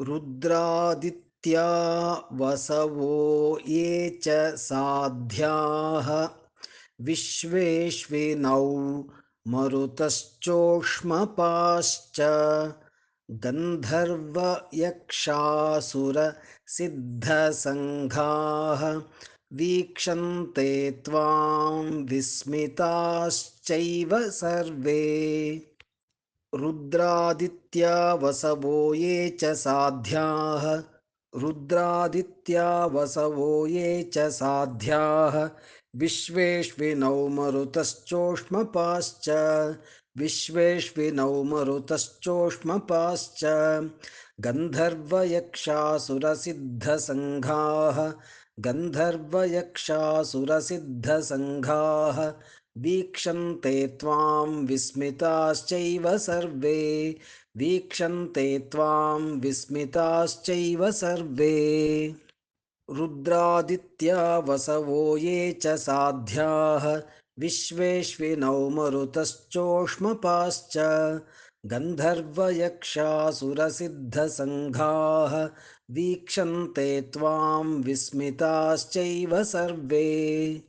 रुद्रादित्या वसवो ये च साध्याः। विश्वेश्विनौ मरुतश्चोष्मपाश्च। गन्धर्वयक्षासुरसिद्धसङ्घाः। वीक्षन्ते त्वां विस्मिताश्चैव सर्वे। रुद्रादित्या वसवो ये च साध्याः। रुद्रादित्या वसवो ये च साध्याः। विश्वेश्विनौ मरुतश्चोष्मपाश्च। विश्वेश्विनौ मरुतश्चोष्मपाश्च। गन्धर्वयक्षासुरसिद्धसङ्घाः। गन्धर्वयक्षासुरसिद्धसङ्घाः वीक्षन्ते त्वां विस्मिताश्चैव सर्वे। वीक्षन्ते त्वां विस्मिताश्चैव सर्वे। रुद्रादित्या वसवो ये च साध्याः। विश्वेश्विनौ मरुतश्चोष्मपाश्च। गन्धर्वयक्षासुरसिद्धसङ्घाः। वीक्षन्ते त्वां विस्मिताश्चैव सर्वे